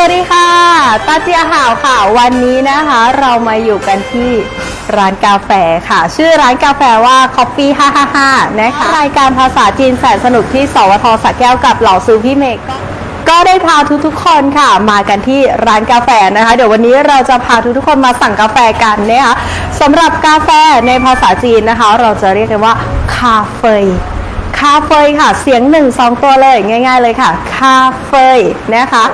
สวัสดีค่ะตาเจียห่าวค่ะ วันนี้นะคะ เรามาอยู่กันที่ร้านกาแฟค่ะ ชื่อร้านกาแฟว่า Coffee 555 นะคะรายการภาษาจีนแสนสนุกที่สวทสระแก้วกับเหล่าซื้อพี่เมกก็ก็ได้พาทุกๆคนค่ะ มากันที่ร้านกาแฟนะคะ เดี๋ยววันนี้เราจะพาทุกๆคนมาสั่งกาแฟกันนะคะสำหรับกาแฟในภาษาจีนนะคะ เราจะเรียกกันว่าคาเฟยคาเฟยค่ะ เสียงหนึ่งสองตัวเลยง่าย ๆ เลยค่ะ คาเฟยนะคะ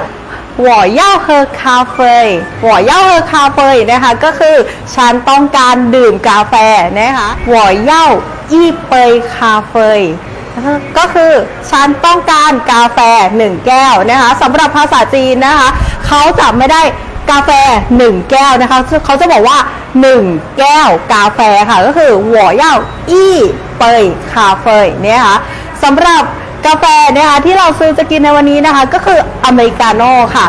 หัวเย่าเฮอคาเฟ่หัวเย่าเฮอคาเฟ่นะคะก็คือฉันต้องการดื่มกาแฟนะคะหัวเย่าอี้เปยคาเฟ่ก็คือฉันต้องการกาแฟหนึ่งแก้วนะคะสำหรับภาษาจีนนะคะเขาจะไม่ได้กาแฟหนึ่งแก้วนะคะเขาจะบอกว่าหนึ่งแก้วกาแฟค่ะก็คือหัวเย่าอี้เปยคาเฟ่เนี่ยค่ะสำหรับ กาแฟนะคะที่เราซื้อจะกินในวันนี้นะคะ ก็คืออเมริกาโน่ค่ะ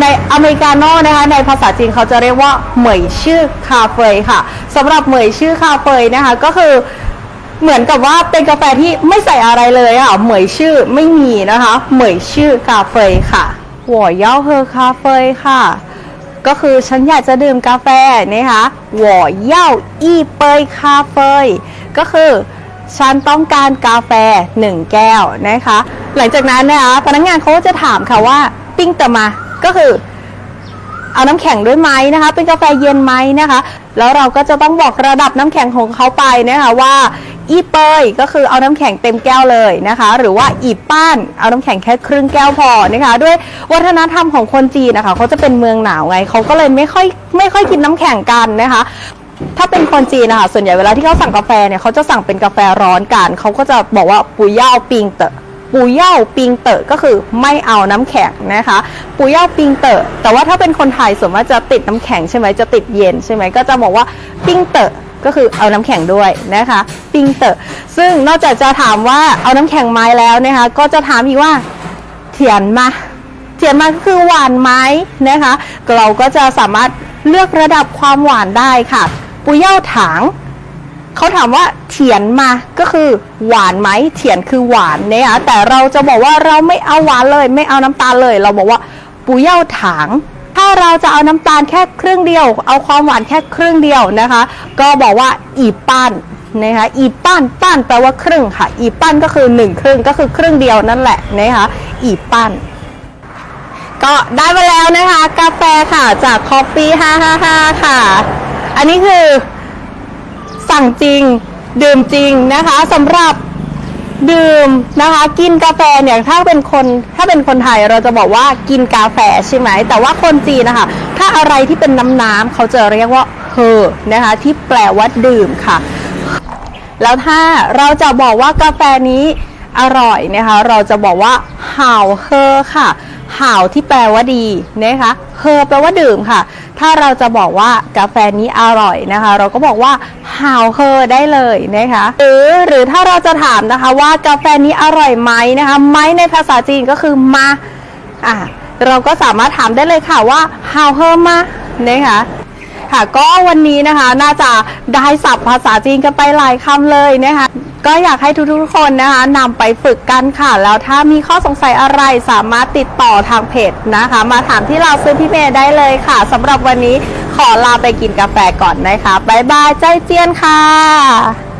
ในอเมริกาโน่นะคะในภาษาจีนเขาจะเรียกว่าเหมยชื่อคาเฟยค่ะสำหรับเหมยชื่อคาเฟยนะคะก็คือเหมือนกับว่าเป็นกาแฟที่ไม่ใส่อะไรเลยอะเหมยชื่อไม่มีนะคะเหมยชื่อกาเฟยค่ะหัวเย้าเฮอคาเฟยค่ะ ก็คือฉันอยากจะดื่มกาแฟนะคะหัวเย้าอีเปยคาเฟยก็คือ ฉันต้องการกาแฟหนึ่งแก้วนะคะ หลังจากนั้นนะคะพนักงานเขาจะถามค่ะว่าปิ้งเตอมาก็คือเอาน้ำแข็งด้วยไหมนะคะ เป็นกาแฟเย็นไหมนะคะ แล้วเราก็จะต้องบอกระดับน้ำแข็งของเขาไปนะคะว่าอีเปยก็คือเอาน้ำแข็งเต็มแก้วเลยนะคะ หรือว่าอีป้านเอาน้ำแข็งแค่ครึ่งแก้วพอนะคะ ด้วยวัฒนธรรมของคนจีนนะคะเขาจะเป็นเมืองหนาวไงเขาก็เลยไม่ค่อยไม่ค่อยกินน้ำแข็งกันนะคะ ถ้าเป็นคนจีนนะคะส่วนใหญ่เวลาที่เขาสั่งกาแฟเนี่ยเขาจะสั่งเป็นกาแฟร้อนกันเขาก็จะบอกว่าปุยเย่าปิงเตอะปูเย่าปิงเตอะก็คือไม่เอาน้ำแข็งนะคะปูเย่าปิงเตอะแต่ว่าถ้าเป็นคนไทยส่วนมากจะติดน้ำแข็งใช่ไหมจะติดเย็นใช่ไหมก็จะบอกว่าปิงเตอะก็คือเอาน้ำแข็งด้วยนะคะ ปิงเตอะซึ่งนอกจากจะถามว่าเอาน้ำแข็งไม้แล้วนะคะก็จะถามอีกว่าเถียนมาเทียนมาก็คือหวานไหมนะคะเราก็จะสามารถเลือกระดับความหวานได้ค่ะ ปุยเย่าถางเขาถามว่าเถียนมาก็คือหวานไหมเถียนคือหวานเนะคะแต่เราจะบอกว่าเราไม่เอาหวานเลย ไม่เอาน้ำตาลเลย เราบอกว่าปุยเย่าถาง ถ้าเราจะเอาน้ำตาลแค่ครึ่งเดียว เอาความหวานแค่ครึ่งเดียวนะคะ ก็บอกว่าอีปั้นนะคะอีปั้นปั้นแปลว่าครึ่งค่ะ อีปั้นก็คือหนึ่งครึ่งก็คือครึ่งเดียวนั่นแหละนะคะอีปั้นก็ได้มาแล้วนะคะ กาแฟค่ะจาก Coffee 555 ค่ะ อันนี้คือสั่งจริง ดื่มจริงนะคะสำหรับดื่มนะคะกินกาแฟเนี่ยถ้าเป็นคนถ้าเป็นคนไทยเราจะบอกว่ากินกาแฟใช่ไหม แต่ว่าคนจีนนะคะถ้าอะไรที่เป็นน้ำน้ำๆเขาจะเรียกว่าเฮอนะคะที่แปลว่าดื่มค่ะ แล้วถ้าเราจะบอกว่ากาแฟนี้อร่อยนะคะ เราจะบอกว่าห่าวเฮอค่ะห่าวที่แปลว่าดีนะคะ เฮอแปลว่าดื่มค่ะ ถ้าเราจะบอกว่ากาแฟนี้อร่อยนะคะ เราก็บอกว่าห่าวเฮอได้เลยนะคะหรือหรือถ้าเราจะถามนะคะว่ากาแฟนี้อร่อยไหมนะคะไหมในภาษาจีนก็คือมาอะเราก็สามารถถามได้เลยค่ะว่าห่าวเฮอมานะคะ ค่ะ ก็วันนี้นะคะน่าจะได้ศัพท์ภาษาจีนกันไปหลายคำเลยนะคะก็อยากให้ทุกๆคนนะคะนำไปฝึกกันค่ะ แล้วถ้ามีข้อสงสัยอะไรสามารถติดต่อทางเพจนะคะ มาถามที่เราซื้อพี่เมย์ได้เลยค่ะสำหรับวันนี้ขอลาไปกินกาแฟก่อนนะคะบ๊ายบายใจเจียนค่ะ